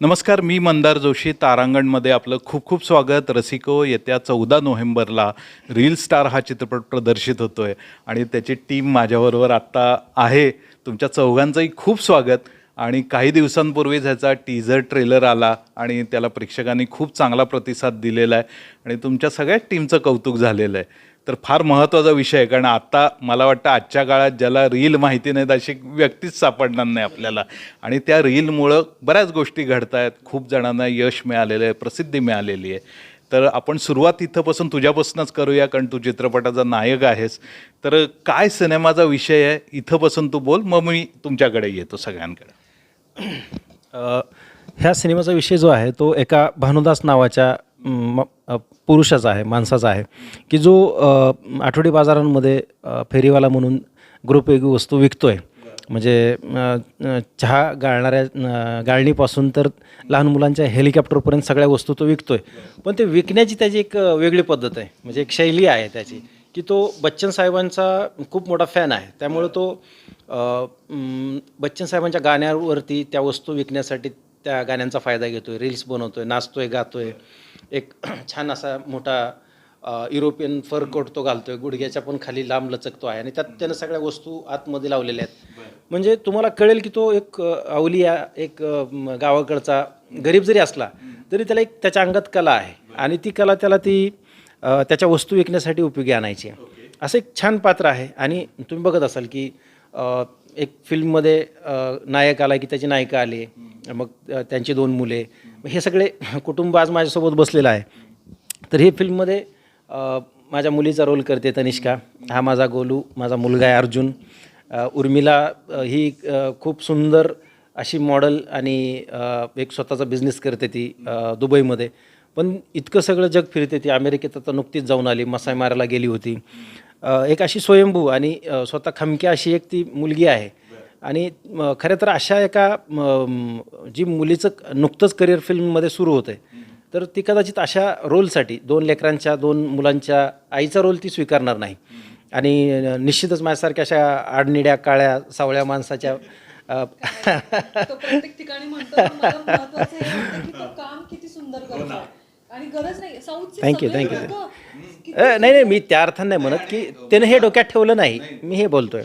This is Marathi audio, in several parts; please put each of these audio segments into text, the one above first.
नमस्कार मी मंदार जोशी. तारांगणमध्ये आपलं खूप खूप स्वागत. रसिको येत्या चौदा नोव्हेंबरला रील स्टार हा चित्रपट प्रदर्शित होतो आहे आणि त्याची टीम माझ्याबरोबर आत्ता आहे. तुमच्या चौघांचंही खूप स्वागत. आणि काही दिवसांपूर्वीच ह्याचा टीझर ट्रेलर आला आणि त्याला प्रेक्षकांनी खूप चांगला प्रतिसाद दिलेला आहे. आणि तुमच्या सगळ्याच टीमचं कौतुक झालेलं आहे. तर फार महत्त्वाचा विषय आहे कारण आता मला वाटतं आजच्या काळात ज्याला रील माहिती नाहीत अशी व्यक्तीच सापडणार नाही आपल्याला. आणि त्या रीलमुळं बऱ्याच गोष्टी घडत आहेत खूप जणांना यश मिळालेलं आहे प्रसिद्धी मिळालेली आहे. तर आपण सुरुवात इथंपासून तुझ्यापासूनच करूया कारण तू चित्रपटाचा नायक आहेस. तर काय सिनेमाचा विषय आहे? इथंपासून तू बोल मग मी तुमच्याकडे येतो सगळ्यांकडे. ह्या सिनेमाचा विषय जो आहे तो एका भानुदास नावाच्या पुरुषाचा आहे माणसाचा आहे की जो आठवडी बाजारांमध्ये फेरीवाला म्हणून ग्रुपयोगी वस्तू विकतोय. म्हणजे चहा गाळणाऱ्या गाळणीपासून तर लहान मुलांच्या हेलिकॉप्टरपर्यंत सगळ्या वस्तू तो विकतोय. पण ते विकण्याची त्याची एक वेगळी पद्धत आहे. म्हणजे एक शैली आहे त्याची की तो बच्चन साहेबांचा खूप मोठा फॅन आहे. त्यामुळे तो बच्चन साहेबांच्या गाण्यावरती त्या वस्तू विकण्यासाठी त्या गाण्यांचा फायदा घेतोय. रील्स बनवतोय नाचतोय गातोय. एक छान असा मोठा युरोपियन फर कोट तो घालतोय. गुडघ्याच्या पण खाली लांब लचकतो आहे आणि त्यात त्यानं सगळ्या वस्तू आतमध्ये लावलेल्या आहेत. म्हणजे तुम्हाला कळेल की तो एक अवलिया एक गावाकडचा गरीब जरी असला तरी त्याला एक त्याच्या अंगात कला आहे. आणि ती कला त्याला ती त्याच्या वस्तू विकण्यासाठी उपयोगी आणायची असं एक छान पात्र आहे. आणि तुम्ही बघत असाल की एक फिल्ममध्ये नायक आला की त्याची नायिका आली. मग त्यांची दोन मुले. हे सगळे कुटुंब आज माझ्यासोबत बसलेलं आहे. तर हे फिल्ममध्ये माझ्या मुलीचा रोल करते तनिष्का. हा माझा गोलू माझा मुलगा आहे अर्जुन. उर्मिला ही खूप सुंदर अशी मॉडल आणि एक स्वतःचा बिझनेस करते ती दुबईमध्ये. पण इतकं सगळं जग फिरते ती. अमेरिकेत आता नुकतीच जाऊन आली मसाई मारायला गेली होती. एक अशी स्वयंभू आणि स्वतः खमक्या अशी एक ती मुलगी आहे. आणि खरं तर अशा एका जी मुलीचं नुकतंच करिअर फिल्ममध्ये सुरू होतं आहे तर ती कदाचित अशा रोलसाठी दोन लेकरांच्या दोन मुलांच्या आईचा रोल ती स्वीकारणार नाही. आणि निश्चितच माझ्यासारख्या अशा आडनिड्या काळ्या सावळ्या माणसाच्या अ, तो प्रत्येक ठिकाणी म्हणतो पण मला महत्वाचं हे अ, नाही नाही मी त्या अर्थाने नाही म्हणत की त्यानं हे डोक्यात ठेवलं नाही. मी हे बोलतोय.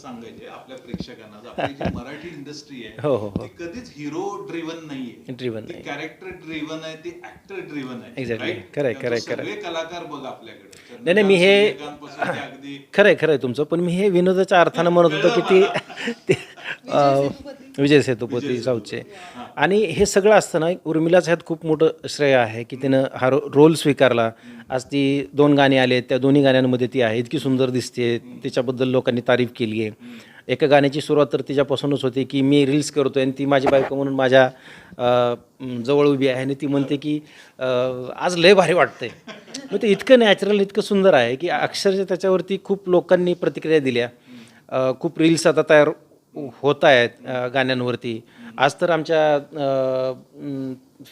सांगायची आहे आपल्या प्रेक्षकांना. आपली जी मराठी इंडस्ट्री आहे हो, हो, हो. ती कधीच हिरो ड्रिव्हन नाहीये. ती नाही. कॅरेक्टर ड्रिव्हन आहे ती ऍक्टर ड्रिव्हन आहे? Correct, त्यात correct, सगळे कलाकार बघ आपल्याकडे. नाही नाही मी हे चंद्रकांत, सूर्यकांतपासून ते अगदी खरं आहे खरं आहे तुमचं पण मी हे विनोदाच्या अर्थानं म्हणत होतो की ती विजय सेतुपती साऊथचे आणि हे सगळं असताना उर्मिलाचं ह्यात खूप मोठं श्रेय आहे की तिनं हा रो रोल स्वीकारला. आज ती दोन गाणी आले त्या दोन्ही गाण्यांमध्ये ती आहे. इतकी सुंदर दिसते तिच्याबद्दल लोकांनी तारीफ केली आहे. एका गाण्याची सुरुवात तर तिच्यापासूनच होते की मी रील्स करतोय आणि ती माझी बायको म्हणून माझ्या जवळ उभी आहे आणि ती म्हणते की आज लय भारी वाटतंय. मग ते इतकं नॅचरल इतकं सुंदर आहे की अक्षरशः त्याच्यावरती खूप लोकांनी प्रतिक्रिया दिल्या. खूप रील्स आता तयार होत आहेत गाण्यांवरती. आज तर आमच्या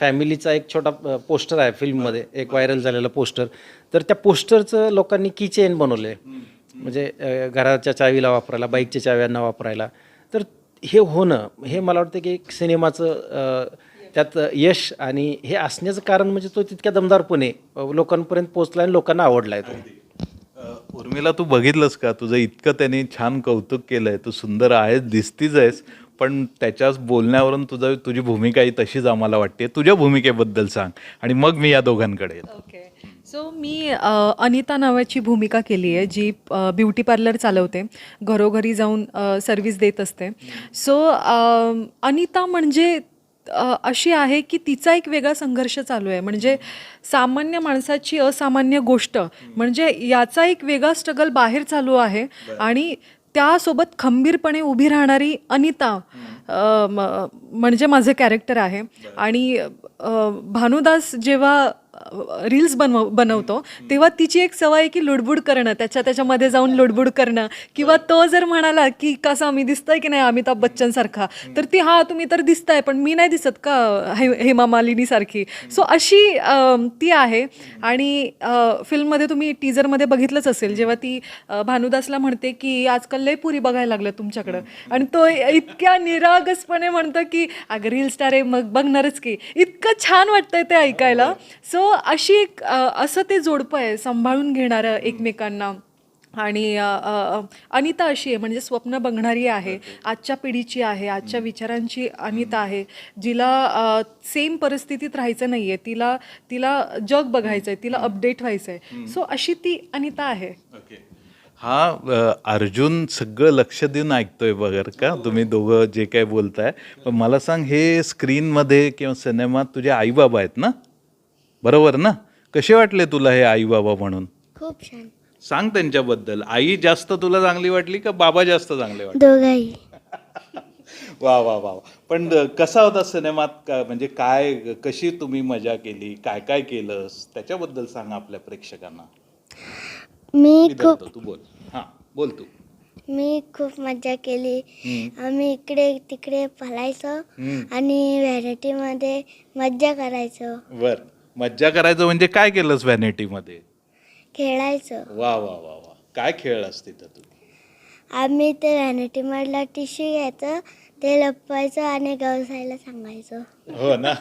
फॅमिलीचा एक छोटा पोस्टर आहे फिल्ममध्ये एक व्हायरल झालेला पोस्टर. तर त्या पोस्टरचं लोकांनी की चेन बनवलं आहे म्हणजे घराच्या चावीला वापरायला बाईकच्या चाव्यांना वापरायला. तर हे होणं हे मला वाटतं की एक सिनेमाचं त्यात यश आणि हे असण्याचं कारण म्हणजे तो तितक्या दमदारपणे लोकांपर्यंत पोहोचला आणि लोकांना आवडला आहे तो. उर्मिला तू बघितलंस का? तुझं इतकं त्यांनी छान कौतुक केलंय. तू सुंदर आहेस दिसतीच आहेस पण त्याच्याच बोलण्यावरून तुझं तुझी भूमिका ही तशीच आम्हाला वाटते. तुझ्या भूमिकेबद्दल सांग आणि मग मी या दोघांकडे येतो. ओके सो मी अनिता नावाची भूमिका केली आहे जी ब्युटी पार्लर चालवते. घरोघरी जाऊन सर्विस देत असते. सो अनिता म्हणजे अशी आहे की तिचा एक वेगळा संघर्ष चालू आहे. म्हणजे सामान्य माणसाची असामान्य गोष्ट म्हणजे याचा एक वेगळा स्ट्रगल बाहेर चालू आहे आणि त्यासोबत खंबीरपणे उभी राहणारी अनिता म्हणजे माझं कॅरेक्टर आहे. आणि भानुदास जेव्हा रील्स बनव बनवतो तेव्हा तिची एक सवय आहे की लुडबुड करणं त्याच्या त्याच्यामध्ये जाऊन लुडबुड करणं. किंवा तो जर म्हणाला की कसं मी दिसतंय की नाही अमिताभ बच्चन सारखा तर ती हा तुम्ही तर दिसताय पण मी नाही दिसत का हे हेमा मालिनी सारखी सो अशी ती आहे. आणि फिल्ममध्ये तुम्ही टीजरमध्ये बघितलंच असेल जेव्हा ती भानुदासला म्हणते की आजकाल लय पुरी बघायला लागलं तुमच्याकडं. आणि तो इतक्या निरागसपणे म्हणतो की अगं रील स्टार आहे मग बघणारच की. इतकं छान वाटतंय ते ऐकायला. सो अशी एक असं ते जोडपं आहे सांभाळून घेणारं एकमेकांना. आणि अनिता अशी आहे म्हणजे स्वप्न बघणारी आहे आजच्या पिढीची आहे आजच्या विचारांची अनिता आहे जिला सेम परिस्थितीत राहायचं नाही आहे तिला तिला जग बघायचं आहे तिला अपडेट व्हायचं आहे सो अशी ती अनिता आहे. ओके. हा अर्जुन सगळं लक्ष देऊन ऐकतोय बघर का तुम्ही दोघं जे काय बोलताय. पण मला सांग हे स्क्रीनमध्ये किंवा सिनेमात तुझे आईबाबा आहेत ना? बरोबर ना? कसे वाटले तुला हे आईबाबा म्हणून? खूप छान. सांग त्यांच्याबद्दल. आई जास्त तुला चांगली वाटली का बाबा जास्त चांगले वाटले? दोघाही. वा वा वा. पण कसा होता सिनेमात? का म्हणजे काय कशी तुम्ही मजा केली? काय काय केलंस? त्याच्याबद्दल सांग आपल्या प्रेक्षकांना. मी खूप तू बोल. हां बोल तू. मी खूप मजा केली. आम्ही इकडे तिकडे पळायचो. आणि व्हॅरायटीमध्ये मज्जा करायचो. बर. मज्जा करायचं म्हणजे काय केलंस व्हॅनिटीमध्ये खेळायचो. वा वा वा वा. काय खेळलास तिथं तू? आम्ही ते व्हॅनिटीमधला टिश्यू घ्यायचं ते लपवायचं आणि गवसायला सांगायचो. हो ना.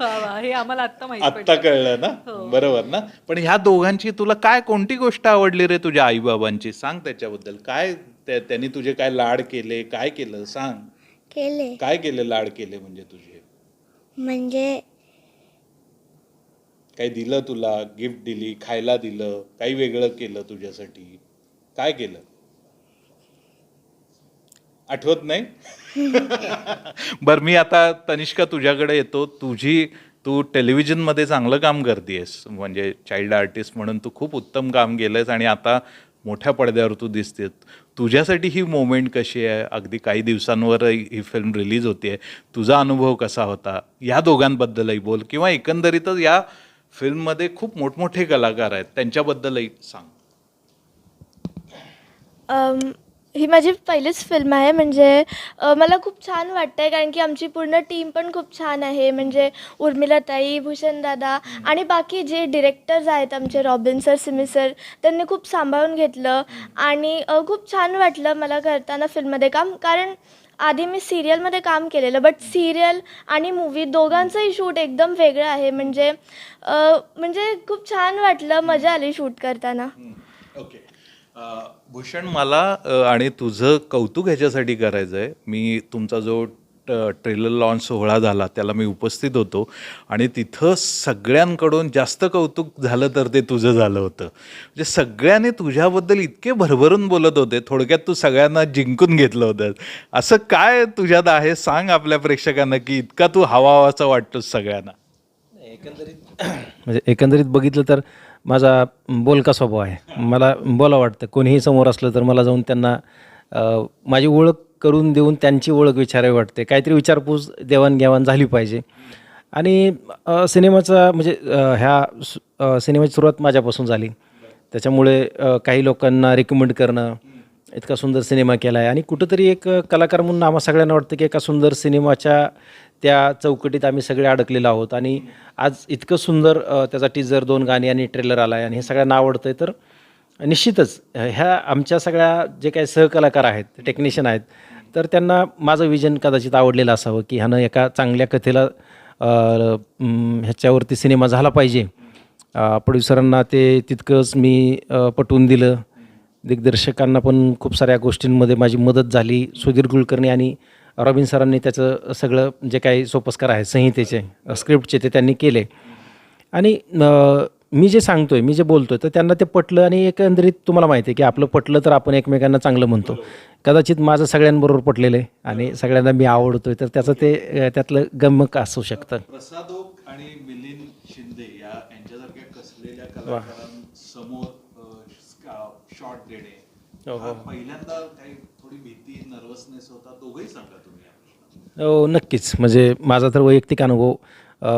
वा वा, हे आम्हाला आत्ता माहिती आत्ता कळलं ना? बरोबर ना? पण ह्या दोघांची तुला काय कोणती गोष्ट आवडली रे तुझ्या आई बाबांची सांग त्याच्याबद्दल. काय त्या- त्यांनी तुझे काय लाड केले? काय केलं? सांग. केले. काय केले लाड केले म्हणजे तुझे? म्हणजे काही दिलं तुला गिफ्ट दिली खायला दिलं काही वेगळं केलं तुझ्यासाठी? काय केलं? आठवत नाही? बर मी आता तनिष्का तुझ्याकडे येतो. तुझी तू टेलिव्हिजनमध्ये चांगलं काम करतेस म्हणजे चाइल्ड आर्टिस्ट म्हणून तू खूप उत्तम काम केलंयस आणि आता मोठ्या पडद्यावर तू दिसते तुझ्यासाठी ही मोमेंट कशी आहे? अगदी काही दिवसांवर ही फिल्म रिलीज होते तुझा अनुभव कसा होता? या दोघांबद्दलही बोल किंवा एकंदरीतच या फिल्ममध्ये खूप मोठमोठे कलाकार आहेत. त्यांच्याबद्दलही सांग. अम, ही माझी पहिलीच फिल्म आहे. म्हणजे अ, मला खूप छान वाटतं आहे कारण की आमची पूर्ण टीम पण खूप छान आहे. म्हणजे उर्मिलाताई भूषणदादा आणि बाकी जे डिरेक्टर्स आहेत आमचे रॉबिन सर सिमी सर त्यांनी खूप सांभाळून घेतलं आणि अ, खूप छान वाटलं मला करताना फिल्ममध्ये काम. कारण आधी मी सिरियलमध्ये काम केलेलं बट सिरियल आणि मूवी दोघांचंही शूट एकदम वेगळं आहे. म्हणजे म्हणजे खूप छान वाटलं मजा आली शूट करताना. ओके भूषण मला अ, आणि तुझं कौतुक ह्याच्यासाठी करायचं आहे मी तुमचा जो ट्रेलर लॉन्च सोहळा झाला त्याला मी उपस्थित होतो. आणि तिथं सगळ्यांकडून जास्त कौतुक झालं तर ते तुझं झालं होतं. म्हणजे सगळ्याने तुझ्याबद्दल इतके भरभरून बोलत होते थोडक्यात तू सगळ्यांना जिंकून घेतलं होतं. असं काय तुझ्यात आहे? सांग आपल्या प्रेक्षकांना की इतका तू हवा हवाचा वाटतोस सगळ्यांना. एकंदरीत म्हणजे एकंदरीत बघितलं तर माझा बोलका स्वभाव आहे. मला बोला वाटतं. कोणीही समोर असलं तर मला जाऊन त्यांना माझी ओळख करून देऊन त्यांची ओळख विचारावी वाटते. काहीतरी विचारपूस देवाणघेवाण झाली पाहिजे. आणि सिनेमाचा म्हणजे ह्या सु- सिनेमाची सुरुवात माझ्यापासून झाली. त्याच्यामुळे काही लोकांना रिकमेंड करणं इतका सुंदर सिनेमा केला आहे आणि कुठंतरी एक कलाकार म्हणून आम्हा सगळ्यांना वाटतं की एका सुंदर सिनेमाच्या त्या चौकटीत आम्ही सगळे अडकलेलो आहोत. आणि आज इतकं सुंदर त्याचा टीजर दोन गाणी आणि ट्रेलर आला आहे आणि हे सगळ्यांना आवडतं आहे तर निश्चितच ह्या आमच्या सगळ्या जे काही सहकलाकार आहेत टेक्निशियन आहेत तर त्यांना माझं विजन कदाचित आवडलेलं असावं की ह्यानं एका चांगल्या कथेला ह्याच्यावरती सिनेमा झाला पाहिजे. प्रोड्युसरांना ते तितकंच मी पटवून दिलं. दिग्दर्शकांना पण खूप साऱ्या गोष्टींमध्ये माझी मदत झाली सुधीर कुलकर्णी आणि रॉबिन सरांनी त्याचं सगळं जे काही सोपस्कार आहे संहितेचे स्क्रिप्टचे ते त्यांनी केले. आणि मी जे सांगतोय मी जे बोलतोय तर त्यांना ते पटलं आणि एकंदरीत तुम्हाला माहिती आहे की आपलं पटलं तर आपण एकमेकांना चांगलं म्हणतो. कदाचित माझं सगळ्यांबरोबर पटलेलं आहे आणि सगळ्यांना मी आवडतोय तर त्याचं ते त्यातलं गमक असू शकतं. प्रसादोक आणि मिलिंद शिंदे या यांच्यासारख्या कसलेल्या कलाकारांसमोर शॉट देणे. हा पहिल्यांदा काही थोडी भीती नर्वसनेस होता दोघंही सांगा तुम्ही हो नक्कीच. म्हणजे माझा तर वैयक्तिक अनुभव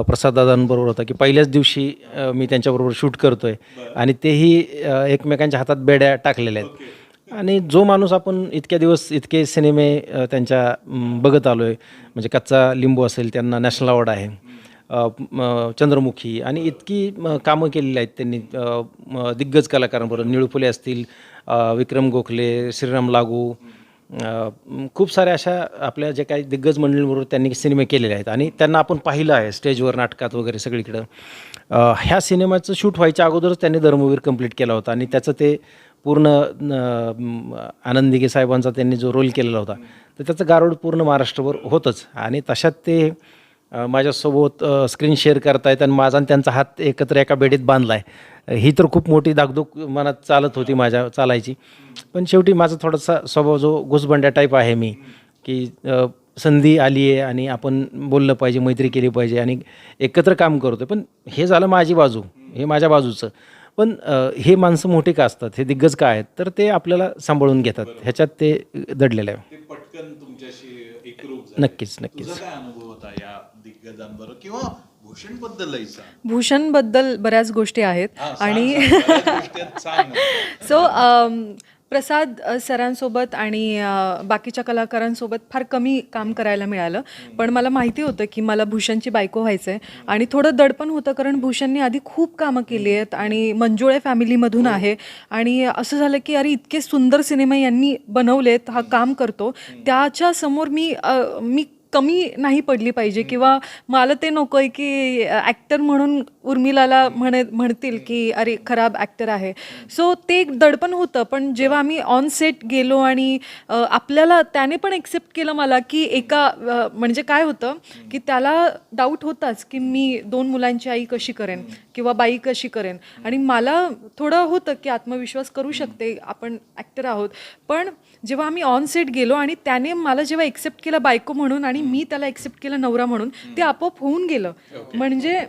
प्रसाददादांबरोबर होता की पहिल्याच दिवशी मी त्यांच्याबरोबर शूट करतो आहे आणि तेही एकमेकांच्या हातात बेड्या टाकलेल्या आहेत. आणि जो माणूस आपण इतक्या दिवस इतके सिनेमे त्यांच्या बघत आलो आहे म्हणजे कच्चा लिंबू असेल त्यांना नॅशनल अवॉर्ड आहे. चंद्रमुखी आणि इतकी कामं केलेली आहेत त्यांनी. दिग्गज कलाकारांबरोबर निळू फुले असतील विक्रम गोखले श्रीराम लागू खूप साऱ्या अशा आपल्या जे काही दिग्गज मंडळींबरोबर त्यांनी सिनेमे केलेले आहेत. आणि त्यांना आपण पाहिलं आहे स्टेजवर नाटकात वगैरे सगळीकडं. ह्या सिनेमाचं शूट व्हायच्या अगोदरच त्यांनी धर्मवीर कंप्लीट केला होता आणि त्याचं ते पूर्ण आनंद दिघे साहेबांचा त्यांनी जो रोल केलेला होता तर त्याचं गारोड पूर्ण महाराष्ट्रभर होतंच. आणि तशात ते माझ्यासोबत स्क्रीन शेअर करतायत आणि माझा आणि त्यांचा हात एकत्र एका बेडीत बांधला आहे ही तर खूप मोठी धाकधूक मनात चालत होती माझ्या चालायची. पण शेवटी माझा थोडासा स्वभाव जो घुसबंड्या टाईप आहे मी की संधी आली आहे आणि आपण बोललं पाहिजे मैत्री केली पाहिजे आणि एकत्र काम करतो पण हे झालं माझी बाजू हे माझ्या बाजूचं. पण हे माणसं मोठे का असतात? हे दिग्गज का आहेत? तर ते आपल्याला सांभाळून घेतात. ह्याच्यात ते दडलेलं आहे. पटकन तुमच्याशी नक्कीच नक्कीच. दिग्गजांबरोबर? किंवा भूषणबद्दल बऱ्याच गोष्टी आहेत आणि. सो प्रसाद अ, सरांसोबत आणि बाकीच्या कलाकारांसोबत फार कमी काम करायला मिळालं. पण मला माहिती होतं की मला भूषणची बायको व्हायचं आहे आणि थोडं दडपण होतं कारण भूषणने आधी खूप कामं केली आहेत आणि मंजुळे फॅमिलीमधून आहे. आणि असं झालं की अरे इतके सुंदर सिनेमे यांनी बनवलेत हा काम करतो. त्याच्यासमोर मी मी कमी नाही पडली पाहिजे किंवा मला ते नको आहे की ॲक्टर म्हणून उर्मिलाला म्हणे म्हणतील की अरे खराब ॲक्टर आहे. सो ते एक दडपण होतं. पण जेव्हा आम्ही ऑन सेट गेलो आणि आपल्याला त्याने पण एक्सेप्ट केलं मला की एका म्हणजे काय होतं की त्याला डाऊट होताच की मी दोन मुलांची आई कशी करेन किंवा बाई कशी करेन. आणि मला थोडं होतं की आत्मविश्वास करू शकते आपण ॲक्टर आहोत. पण जेव्हा आम्ही ऑन सेट गेलो आणि त्याने मला जेव्हा एक्सेप्ट केलं बायको म्हणून आणि मी त्याला एक्सेप्ट केलं नवरा म्हणून ते आपोआप होऊन गेलं. म्हणजे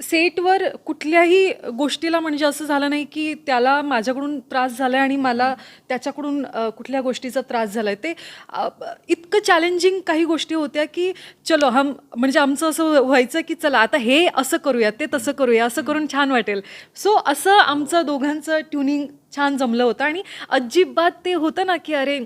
सेटवर कुठल्याही गोष्टीला म्हणजे असं झालं नाही की त्याला माझ्याकडून त्रास झाला आहे आणि मला त्याच्याकडून कुठल्या गोष्टीचा त्रास झाला आहे ते इतकं चॅलेंजिंग काही गोष्टी होत्या की चलो हम म्हणजे आमचं असं व्हायचं की चला आता हे असं करूया ते तसं करूया असं करून छान वाटेल. सो असं आमचं दोघांचं ट्युनिंग छान जमलं होतं आणि अजिबात ते होतं ना की अरे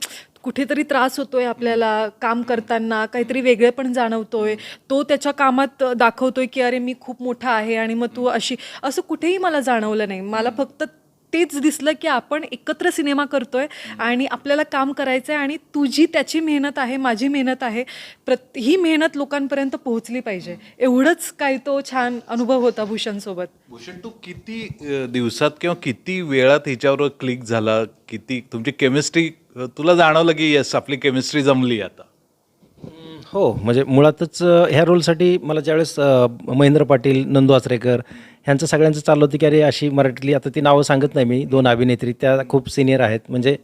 कुठेतरी त्रास होतोय आपल्याला काम करताना काहीतरी वेगळे पण जाणवतोय. तो त्याच्या कामात दाखवतोय की अरे मी खूप मोठा आहे आणि मग तू अशी असं कुठेही मला जाणवलं नाही. मला फक्त तेच दिसलं की आपण एकत्र सिनेमा करतोय आणि आपल्याला काम करायचं आहे आणि तुझी त्याची मेहनत आहे माझी मेहनत आहे. प्रत ही मेहनत लोकांपर्यंत पोहोचली पाहिजे. एवढंच काय तो छान अनुभव होता भूषणसोबत. भूषण तू किती दिवसात किंवा किती वेळात हिच्यावर क्लिक झाला? किती तुमची केमिस्ट्री तुला जाणवलं की येस आपली केमिस्ट्री जमली आता? हो म्हणजे मुळातच ह्या रोलसाठी मला ज्यावेळेस महेंद्र पाटील नंदू आचरेकर ह्यांचं सगळ्यांचं चाललं होतं की अरे अशी मराठीतली आता ती नावं सांगत नाही मी दोन अभिनेत्री त्या खूप सिनियर आहेत. म्हणजे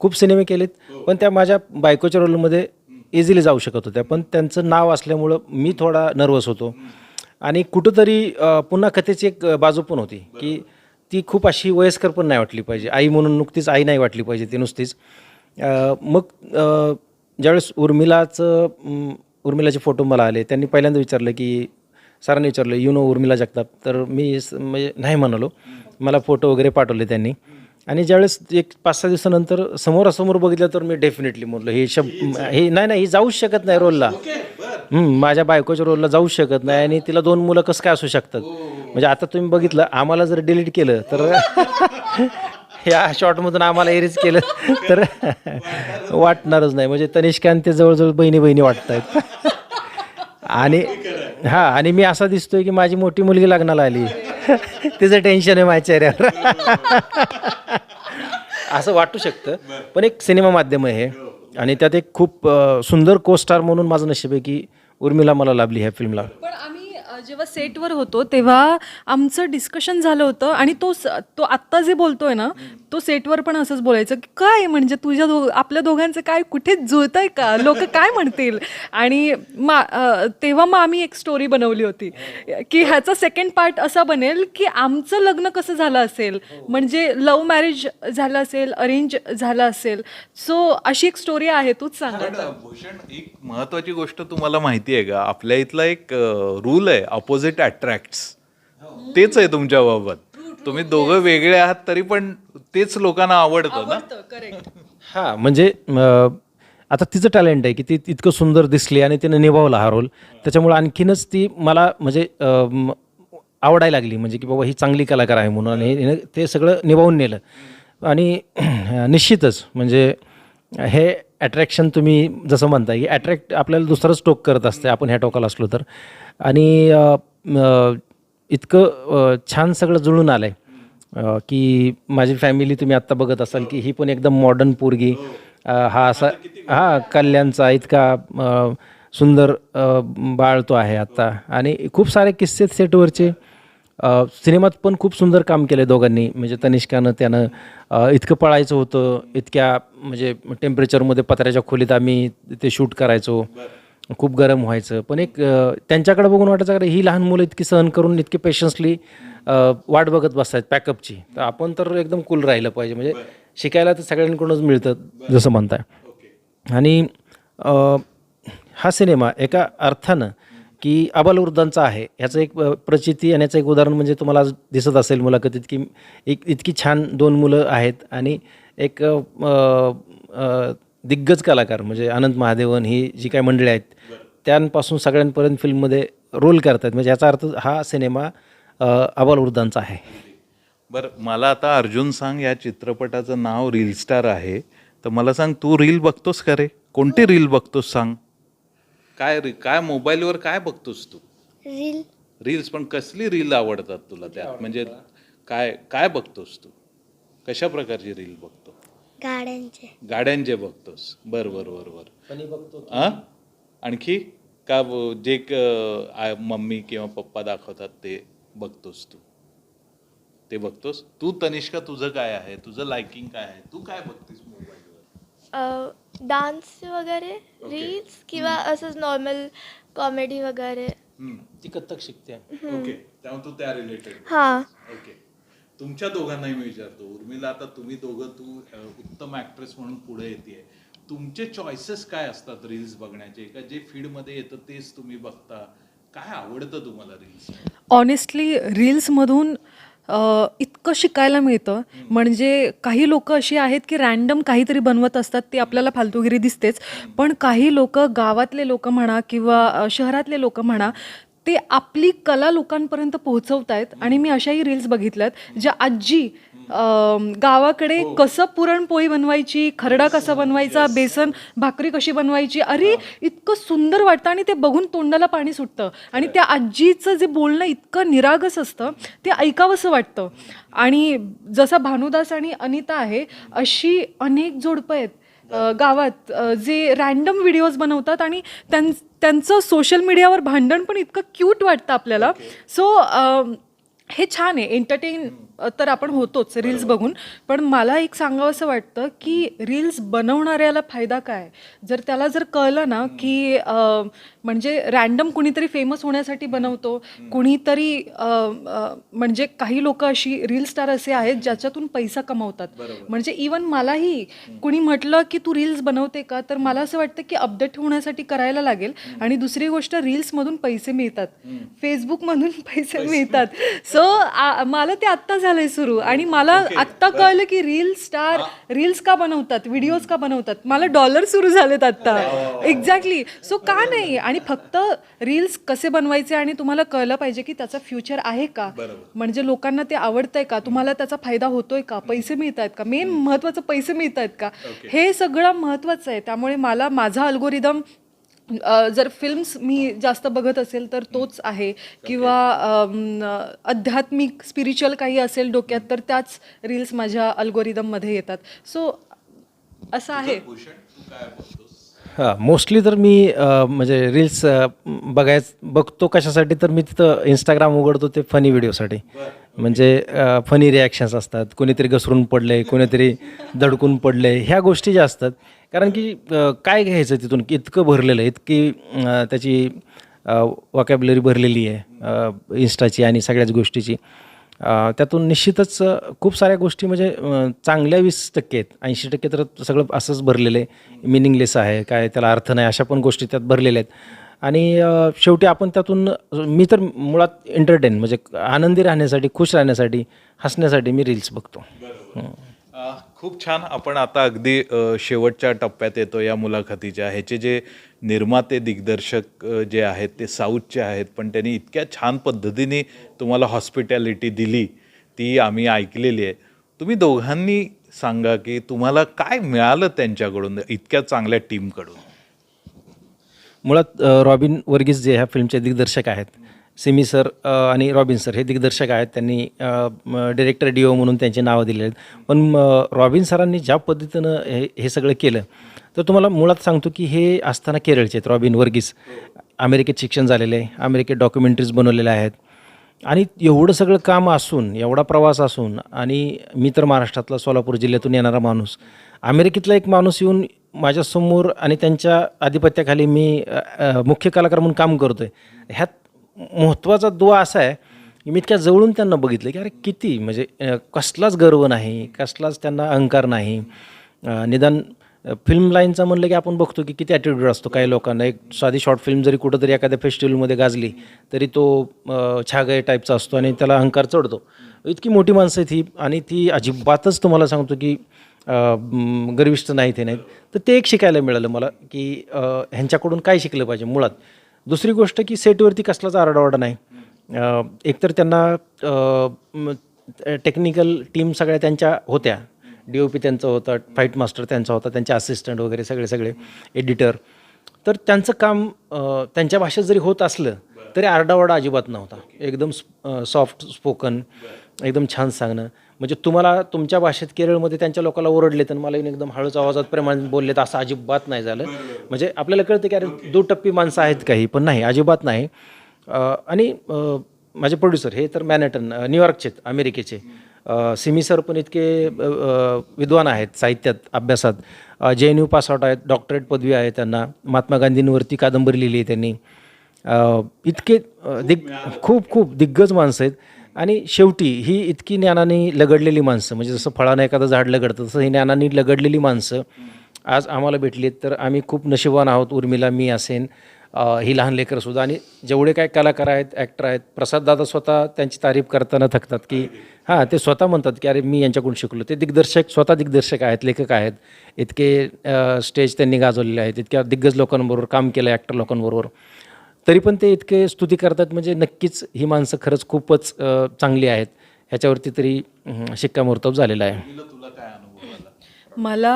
खूप सिनेमे केलेत पण त्या माझ्या बायकोच्या रोलमध्ये इझिली जाऊ शकत होत्या. पण त्यांचं नाव असल्यामुळं मी थोडा नर्वस होतो. आणि कुठंतरी पुन्हा कथेची एक बाजू पण होती की ती खूप अशी वयस्कर पण नाही वाटली पाहिजे. आई म्हणून नुकतीच आई नाही वाटली पाहिजे ती नुसतीच. मग ज्यावेळेस उर्मिलाचं उर्मिलाचे फोटो मला आले त्यांनी पहिल्यांदा विचारलं की सरांनी विचारलं यू नो उर्मिला जगताप? तर मी स- म्हणजे नाही म्हणालो. मला फोटो वगैरे पाठवले त्यांनी. आणि ज्यावेळेस एक पाच सहा दिवसानंतर समोरासमोर बघितलं तर मी डेफिनेटली म्हणलो हे शब हे नाही नाही ही जाऊच शकत नाही रोलला. माझ्या बायकोच्या रोलला जाऊच शकत नाही आणि तिला दोन मुलं कसं काय असू शकतात? म्हणजे आता तुम्ही बघितलं आम्हाला जर डिलीट केलं तर या शॉर्टमधून आम्हाला एरेज केलं. तर वाटणारच नाही. म्हणजे तनिष्कांत ते जवळजवळ बहिणी बहिणी वाटत आहेत आणि हा आणि मी असा दिसतोय की माझी मोठी मुलगी लग्नाला आली. तिचं टेन्शन आहे माझ्या चेहऱ्यावर. असं वाटू शकतं. पण एक सिनेमा माध्यम आहे आणि त्यात एक खूप सुंदर को स्टार म्हणून माझं नशीब आहे की उर्मिला मला लाभली ह्या फिल्मला पण जेव्हा सेटवर होतो तेव्हा आमचं डिस्कशन झालं होतं आणि तो स- तो आत्ता जे बोलतोय ना तो सेटवर पण असंच बोलायचं की काय म्हणजे तुझ्या दो आपल्या दोघांचं काय? कुठे जुळतंय का? लोक काय म्हणतील? आणि मा तेव्हा मग आम्ही एक स्टोरी बनवली होती की ह्याचा सेकंड पार्ट असा बनेल की आमचं लग्न कसं झालं असेल? म्हणजे लव्ह मॅरेज झालं असेल अरेंज झालं असेल. सो अशी एक स्टोरी आहे तूच सांग. भूषण एक महत्वाची गोष्ट तुम्हाला माहिती आहे का? आपल्या इथला एक रूल आहे अपोजिट अट्रॅक्ट्स तेच आहे तुमच्या बाबत तुम्ही दोघं वेगळे आहात तरी पण तेच लोकांना आवडतं ना? हां म्हणजे अं, आता तिचं टॅलेंट आहे की ती इतकं सुंदर दिसली आणि तिने निभावला हा रोल त्याच्यामुळे आणखीनच ती मला म्हणजे आवडायला लागली. म्हणजे की बाबा ही चांगली कलाकार आहे म्हणून आणि हिने ते सगळं निभावून नेलं. आणि निश्चितच म्हणजे हे अट्रॅक्शन तुम्ही जसं म्हणताय की अट्रॅक्ट आपल्याला दुसरंच टोक करत असते आपण ह्या टोकाला असलो तर. आणि अं, इतकं छान सगळं जुळून आलं आहे की माझी फॅमिली तुम्ही आत्ता बघत असाल की ही पण एकदम मॉडर्न पोरगी. अं, हा असा हा कल्याणचा इतका सुंदर बाळ तो आहे आत्ता. आणि खूप सारे किस्से सेटवरचे. सिनेमात पण खूप सुंदर काम केलं दोघांनी. म्हणजे तनिष्कानं त्यानं इतकं पळायचं होतं. इतक्या म्हणजे टेम्परेचरमध्ये पत्र्याच्या खोलीत आम्ही ते शूट करायचो. खूप गरम व्हायचं. पण एक त्यांच्याकडे बघून वाटायचं अरे ही लहान मुलं इतकी सहन करून इतकी पेशन्सली वाट बघत बसतात पॅकअपची. तर आपण तर एकदम कूल राहिलं पाहिजे. म्हणजे शिकायला तर सगळ्यांकडूनच मिळतं जसं म्हणताय. आणि हा सिनेमा एका अर्थानं की अबालवृद्धांचा आहे. ह्याचं एक प्रचिती आणि याचं एक उदाहरण म्हणजे तुम्हाला आज दिसत असेल मुलाखतीत की एक इतकी छान दोन मुलं आहेत आणि एक दिग्गज कलाकार म्हणजे अनंत महादेवन ही जी काही मंडळी आहेत त्यांपासून सगळ्यांपर्यंत फिल्ममध्ये रोल करतात म्हणजे याचा अर्थ हा सिनेमा अ, अबालवृद्धांचा आहे. बरं मला आता अर्जुन सांग या चित्रपटाचं नाव रील स्टार आहे. तर मला सांग तू रील बघतोस का रे? कोणती रील बघतोस सांग? काय री काय मोबाईलवर काय बघतोस तू? रील. रील्स पण कसली रील आवडतात तुला त्यात? म्हणजे काय काय बघतोस तू? कशा प्रकारची रील बघतो गाड्यांचे. गाड्यांचे बघतोस. बर बर बर बर. आ? आणखी? का ब- जे क- आ- मम्मी किंवा पप्पा दाखवतात ते बघतोस तू? ते बघतोस? तू तनिष्का तुझं काय आहे? तुझं लाइकिंग काय आहे? तू काय बघतेस मोबाईलवर डान्स वगैरे रील्स किंवा असंच नॉर्मल कॉमेडी वगैरे. ती कथ्थक शिकते. ओके त्यामुळे तू त्या रिलेटेड हां. ओके तुमच्या दोघांनाही मी विचारतो. उर्मिला आता तुम्ही दोघं तू उत्तम ऍक्ट्रेस म्हणून पुढे येते तुमचे चॉईसेस काय असतात रील्स बघण्याचे? का जे फीडमध्ये येतं तेच तुम्ही बघता? काय आवडतं तुम्हाला रील्स ऑनेस्टली रील्समधून अ, इतकं शिकायला मिळतं. म्हणजे काही लोक अशी आहेत की रॅन्डम काहीतरी बनवत असतात ती आपल्याला फालतूगिरी दिसतेच. पण काही लोक गावातले लोक म्हणा किंवा अ, शहरातले लोक म्हणा ते आपली कला लोकांपर्यंत पोहोचवत आहेत आणि मी अशाही रील्स बघितल्यात ज्या आजी गावाकडे कसं पुरणपोळी बनवायची खरडा कसा बनवायचा बेसन भाकरी कशी बनवायची अरे इतकं सुंदर वाटतं आणि ते बघून तोंडाला पाणी सुटतं. आणि त्या आजीचं जे बोलणं इतकं निरागस असतं ते ऐकावंसं वाटतं. आणि जसा भानुदास आणि अनिता आहे अशी अनेक जोडपं आहेत. गावात जे रॅन्डम व्हिडिओज बनवतात आणि त्यां त्यांचं सोशल मीडियावर भांडण पण इतकं क्यूट वाटतं आपल्याला. सो हे छान आहे. एंटरटेन तर आपण होतोच रील्स बघून. पण मला एक सांगावंसं वाटतं की रील्स बनवणाऱ्याला फायदा काय? जर त्याला जर कळलं ना की म्हणजे रॅन्डम कुणीतरी फेमस होण्यासाठी बनवतो कुणीतरी म्हणजे काही लोक अशी रील स्टार असे आहेत ज्याच्यातून पैसा कमवतात. म्हणजे इवन मलाही कुणी म्हटलं की तू रील्स बनवते का? तर मला असं वाटतं की अपडेट होण्यासाठी करायला लागेल. आणि दुसरी गोष्ट रील्समधून पैसे मिळतात. फेसबुकमधून पैसे मिळतात. सो मला ते आत्ता झालंय सुरू. आणि मला आत्ता कळलं की रील स्टार रील्स का बनवतात? व्हिडिओज का बनवतात? मला डॉलर सुरू झालेत आत्ता. एक्झॅक्टली सो का नाही? आणि फक्त रील्स कसे बनवायचे? आणि तुम्हाला कळलं पाहिजे की त्याचा फ्युचर आहे का? म्हणजे लोकांना ते आवडतंय का? तुम्हाला त्याचा फायदा होतोय का? पैसे मिळत आहेत का मेन महत्वाचं पैसे मिळत आहेत का हे सगळं महत्वाचं आहे. त्यामुळे मला माझा अल्गोरिदम जर फिल्म्स मी जास्त बघत असेल तर तोच आहे. किंवा आध्यात्मिक स्पिरिच्युअल काही असेल डोक्यात तर त्याच रील्स माझ्या अल्गोरिदममध्ये येतात. सो असं आहे. हां मोस्टली तर मी म्हणजे रील्स बघायच बघतो कशासाठी तर मी तिथं इंस्टाग्राम उघडतो ते फनी व्हिडिओसाठी म्हणजे फनी रिॲक्शन्स असतात. कोणीतरी घसरून पडले कोणीतरी धडकून पडले ह्या गोष्टी ज्या असतात कारण की अ, काय घ्यायचं तिथून? की इतकं भरलेलं आहे इतकी अ, त्याची वॉकॅब्लरी भरलेली आहे इन्स्टाची आणि सगळ्याच गोष्टीची. अ, त्यातून निश्चितच अ, खूप साऱ्या गोष्टी म्हणजे अ, चांगल्या वीस टक्के आहेत. ऐंशी टक्के तर सगळं असंच भरलेलं आहे. मिनिंगलेस आहे काय त्याला अर्थ नाही अशा पण गोष्टी त्यात भरलेल्या आहेत. आणि अ, शेवटी आपण त्यातून मी तर मुळात एंटरटेन म्हणजे आनंदी राहण्यासाठी खुश राहण्यासाठी हसण्यासाठी मी रील्स बघतो. अ, खूप छान आपण आता अगदी शेवटच्या टप्प्यात येतो या मुलाखतीच्या. ह्याचे जे निर्माते दिग्दर्शक जे आहेत ते साऊथचे आहेत पण त्यांनी इतक्या छान पद्धतीने तुम्हाला हॉस्पिटॅलिटी दिली ती आम्ही ऐकलेली आहे. तुम्ही दोघांनी सांगा की तुम्हाला काय मिळालं त्यांच्याकडून इतक्या चांगल्या टीमकडून मुळात रॉबिन वर्गीस जे ह्या फिल्मचे दिग्दर्शक आहेत सिमी सर आणि रॉबिन सर हे दिग्दर्शक आहेत. त्यांनी डिरेक्टर डी ओ म्हणून त्यांची नावं दिलेली आहेत. पण रॉबिन सरांनी ज्या पद्धतीनं हे हे सगळं केलं तर तुम्हाला मुळात सांगतो की हे असताना केरळचे आहेत रॉबिन वर्गीस. अमेरिकेत शिक्षण झालेले आहे अमेरिकेत डॉक्युमेंटरीज बनवलेल्या आहेत. आणि एवढं सगळं काम असून एवढा प्रवास असून आणि मी तर महाराष्ट्रातला सोलापूर जिल्ह्यातून येणारा माणूस अमेरिकेतला एक माणूस येऊन माझ्यासमोर आणि त्यांच्या आधिपत्याखाली मी मुख्य कलाकार म्हणून काम करतो आहे ह्यात महत्त्वाचा दुवा असा आहे की मी इतक्या जवळून त्यांना बघितलं की अरे किती म्हणजे कसलाच गर्व नाही कसलाच त्यांना अहंकार नाही. निदान फिल्म लाईनचा म्हणलं की आपण बघतो की किती ॲटिट्यूड असतो काही लोकांना. एक साधी शॉर्ट फिल्म जरी कुठंतरी एखाद्या फेस्टिवलमध्ये गाजली तरी तो छागय टाईपचा असतो आणि त्याला अहंकार चढतो. इतकी मोठी माणसं आहेत ही आणि ती अजिबातच तुम्हाला सांगतो की गर्विष्ठ नाही ते नाहीत. तर ते एक शिकायला मिळालं मला की ह्यांच्याकडून काय शिकलं पाहिजे मुळात? दुसरी गोष्ट की सेटवरती कसलाच आरडाओरडा नाही. एकतर त्यांना टेक्निकल टीम सगळ्या त्यांच्या होत्या. डी ओ पी त्यांचं होतं फाईट मास्टर त्यांचा होता त्यांचे असिस्टंट वगैरे सगळे सगळे एडिटर तर त्यांचं काम त्यांच्या भाषेत जरी होत असलं तरी आरडाओरडा अजिबात नव्हता. एकदम सॉफ्ट स्पोकन एकदम छान सांगणं. म्हणजे तुम्हाला तुमच्या भाषेत केरळमध्ये त्यांच्या लोकांना ओरडले तर मला एकदम हळूच आवाजात प्रमाणे बोलले तर असं अजिबात नाही झालं. म्हणजे आपल्याला कळतं की अरे दुटप्पी माणसं आहेत काही पण नाही अजिबात नाही. आणि माझे प्रोड्युसर हे तर मॅनॅटन न्यूयॉर्कचे अमेरिकेचे. सिमी सर पण इतके विद्वान आहेत साहित्यात अभ्यासात. J N U pass out आहेत डॉक्टरेट पदवी आहे त्यांना. महात्मा गांधींवरती कादंबरी लिहिली आहे त्यांनी. इतके दिग खूप खूप दिग्गज माणसं आहेत. आणि शेवटी ही इतकी ज्ञानाने लगडलेली माणसं म्हणजे जसं फळानं एखादं झाड लगडतं तसं ही ज्ञानाने लगडलेली माणसं आज आम्हाला भेटली आहेत तर आम्ही खूप नशिबान आहोत. उर्मिला मी असेन ही लहान लेकरंसुद्धा आणि जेवढे काय कलाकार आहेत ॲक्टर आहेत प्रसाददादा स्वतः त्यांची तारीफ करताना थकतात की हां ते स्वतः म्हणतात की अरे मी यांच्याकडून शिकलो. ते दिग्दर्शक स्वतः दिग्दर्शक आहेत लेखक आहेत. इतके स्टेज त्यांनी गाजवलेले आहेत. इतक्या दिग्गज लोकांबरोबर काम केलं ॲक्टर लोकांबरोबर. तरी पण ते इतके स्तुती करतात म्हणजे नक्कीच ही माणसं खरंच खूपच चांगली आहेत. ह्याच्यावरती तरी शिक्कामोर्तब झालेला आहे. मला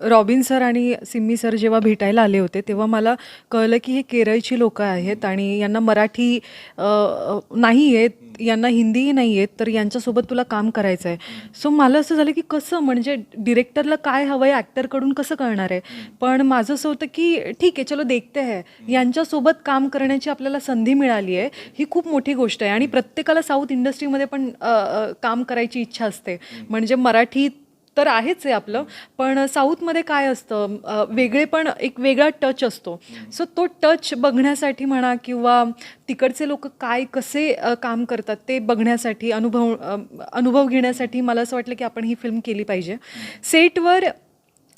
रॉबिन सर आणि सिम्मी सर जेव्हा भेटायला आले होते तेव्हा मला कळलं की हे केरळची लोकं आहेत आणि यांना मराठी नाही आहेत यांना हिंदीही नाही आहेत तर यांच्यासोबत तुला काम करायचं आहे. सो मला असं झालं की कसं म्हणजे डिरेक्टरला काय हवं आहे ॲक्टरकडून कसं कळणार आहे? पण माझं असं होतं की ठीक आहे चलो देखते है. यांच्यासोबत काम करण्याची आपल्याला संधी मिळाली आहे ही खूप मोठी गोष्ट आहे. आणि प्रत्येकाला साऊथ इंडस्ट्रीमध्ये पण काम करायची इच्छा असते. म्हणजे मराठी तर आहेच आहे आपलं. पण साऊथमध्ये काय असतं? वेगळे पण एक वेगळा टच असतो. सो तो टच बघण्यासाठी म्हणा किंवा तिकडचे लोक काय कसे काम करतात ते बघण्यासाठी अनुभव अनुभव घेण्यासाठी मला असं वाटलं की आपण ही फिल्म केली पाहिजे. सेटवर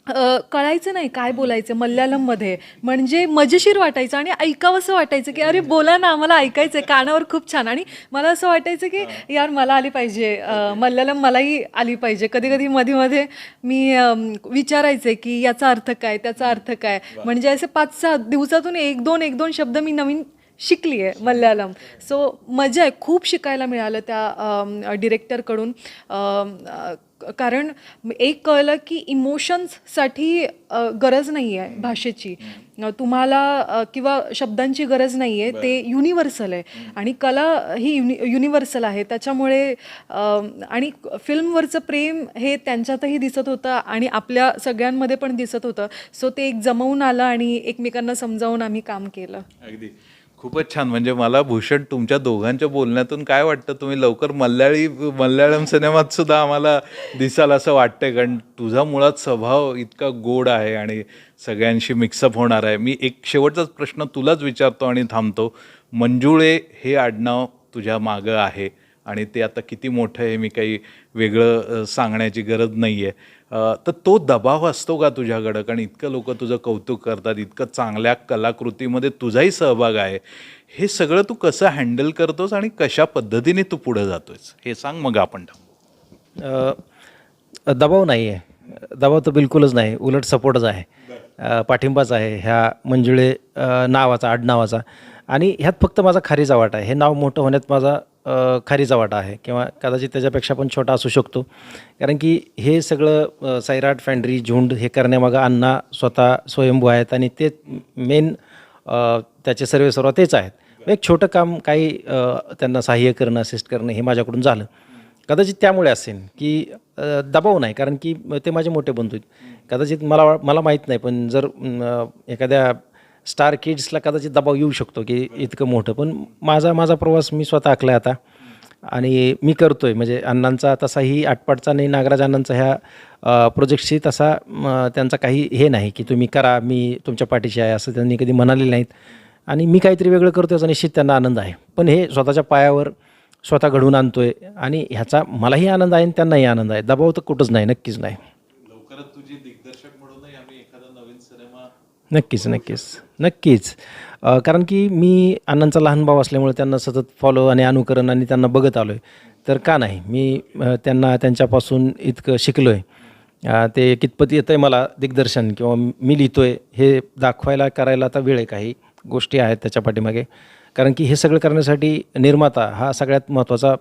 कळायचं नाही काय बोलायचं मल्याळममध्ये. म्हणजे मजेशीर वाटायचं आणि ऐकावंसं वाटायचं की अरे बोला ना मला ऐकायचं आहे कानावर खूप छान. आणि मला असं वाटायचं की यार मला आली पाहिजे. मल्याळम मलाही आली पाहिजे. कधी कधी मध्ये मध्ये मी विचारायचे की याचा अर्थ काय त्याचा अर्थ काय? म्हणजे असे पाच सहा दिवसातून एक दोन एक दोन शब्द मी नवीन शिकली. आहे मल्याळम सो मजा आहे. खूप शिकायला मिळालं त्या डिरेक्टरकडून कारण एक कळलं की इमोशन्ससाठी गरज नाही आहे भाषेची तुम्हाला किंवा शब्दांची गरज नाही आहे ते युनिव्हर्सल आहे. आणि कला ही युनि युनिव्हर्सल आहे. त्याच्यामुळे आणि फिल्मवरचं प्रेम हे त्यांच्यातही दिसत होतं आणि आपल्या सगळ्यांमध्ये पण दिसत होतं. सो ते एक जमवून आलं आणि एकमेकांना समजावून आम्ही काम केलं. अगदी. खूपच छान. म्हणजे मला भूषण तुमच्या दोघांच्या बोलण्यातून काय वाटतं? तुम्ही लवकर मल्याळी मल्याळम सिनेमात सुद्धा आम्हाला दिसाल असं वाटतंय. कारण तुझा मुळात स्वभाव इतका गोड आहे आणि सगळ्यांशी मिक्सअप होणार आहे. मी एक शेवटचाच प्रश्न तुलाच विचारतो आणि थांबतो. मंजुळे हे आडनाव तुझ्या मागं आहे आणि ते आता किती मोठं आहे मी काही वेगळं सांगण्याची गरज नाही आहे तर तो दबाव असतो का तुझ्याकडं? कारण इतकं लोक तुझं कौतुक करतात इतकं चांगल्या कलाकृतीमध्ये तुझाही सहभाग आहे. हे सगळं तू कसं हँडल करतोस आणि कशा पद्धतीने तू पुढं जातोयस हे सांग मग आपण दबाव नाही आहे दबाव तर बिलकुलच नाही. उलट सपोर्टच आहे. पाठिंबाच आहे ह्या मंजुळे नावाचा आडनावाचा. आणि ह्यात फक्त माझा खारीचा वाटा आहे. हे नाव मोठं होण्यात माझा खारीचा वाटा आहे किंवा कदाचित त्याच्यापेक्षा पण छोटा असू शकतो. कारण की हे सगळं सैराट फॅन्ड्री झुंड हे करण्यामागं अण्णा स्वतः स्वयंभू आहेत आणि ते मेन त्याचे सर्वे सर्व तेच आहेत. एक छोटं काम काही त्यांना सहाय्य करणं असिस्ट करणं हे माझ्याकडून झालं. कदाचित त्यामुळे असेल की दबाव नाही. कारण की ते माझे मोठे बंधू आहेत. कदाचित मला वा- मला माहीत नाही पण जर एखाद्या स्टार किड्सला कदाचित दबाव येऊ शकतो की इतकं मोठं. पण माझा माझा प्रवास मी स्वतः आखला आता. आणि मी करतो आहे म्हणजे अण्णांचा तसाही आटपाटचा नाही नागराज अण्णांचा ह्या प्रोजेक्टशी तसा त्यांचा काही हे नाही की तुम्ही करा मी तुमच्या पाठीशी आहे असं त्यांनी कधी म्हणाले नाहीत. आणि मी काहीतरी वेगळं करतो याचा निश्चित त्यांना आनंद आहे. पण हे स्वतःच्या पायावर स्वतः घडवून आणतो आहे आणि ह्याचा मलाही आनंद आहे आणि त्यांनाही आनंद आहे. दबाव तर कुठंच नाही नक्कीच नाही. नक्कीच नक्कीच. नक्कीच. कारण की मी अण्णांचा लहान भाऊ असल्यामुळे त्यांना सतत फॉलो आणि अनुकरण आणि त्यांना बघत आलो आहे तर का नाही? मी त्यांना त्यांच्यापासून इतकं शिकलो आहे ते कितपत येतं आहे मला दिग्दर्शन किंवा मी लिहितो आहे हे दाखवायला करायला आता वेळ आहे. काही गोष्टी आहेत त्याच्या पाठीमागे. कारण की हे सगळं करण्यासाठी निर्माता हा सगळ्यात महत्त्वाचा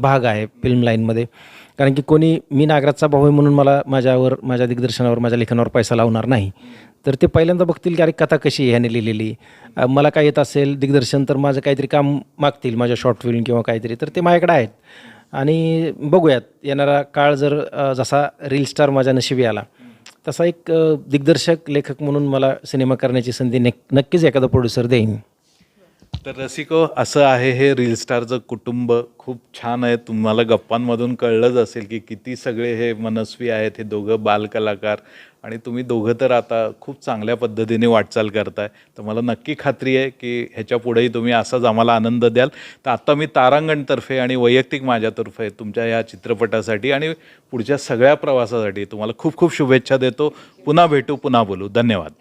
भाग आहे फिल्म लाईनमध्ये कारण की कोणी मी नागराजचा भाऊ आहे म्हणून मला माझ्यावर माझ्या दिग्दर्शनावर माझ्या लेखनावर पैसा लावणार नाही. तर ते पहिल्यांदा बघतील की अरे कथा कशी आहे ह्याने लिहिलेली. मला काय येत असेल दिग्दर्शन तर माझं काहीतरी काम मागतील माझ्या शॉर्ट फिल्म किंवा काहीतरी. तर ते माझ्याकडे आहेत. आणि बघूयात येणारा काळ जर जसा रील स्टार माझ्या नशिबी आला तसा एक दिग्दर्शक लेखक म्हणून मला सिनेमा करण्याची संधी नक् नक्कीच एखादा प्रोड्युसर देईन. तर रसिको असं आहे हे रील स्टारचं कुटुंब. खूप छान आहे. तुम्हाला गप्पांमधून कळलंच असेल की किती सगळे हे मनस्वी आहेत हे दोघं बालकलाकार. आणि तुम्ही दोघं तर आता खूप चांगल्या पद्धतीने वाटचाल करताय. तर मला नक्की खात्री आहे की ह्याच्या पुढेही तुम्ही असाच आम्हाला आनंद द्याल. तर आत्ता मी तारांगणतर्फे आणि वैयक्तिक माझ्यातर्फे तुमच्या या चित्रपटासाठी आणि पुढच्या सगळ्या प्रवासासाठी तुम्हाला खूप खूप शुभेच्छा देतो. पुन्हा भेटू पुन्हा बोलू. धन्यवाद.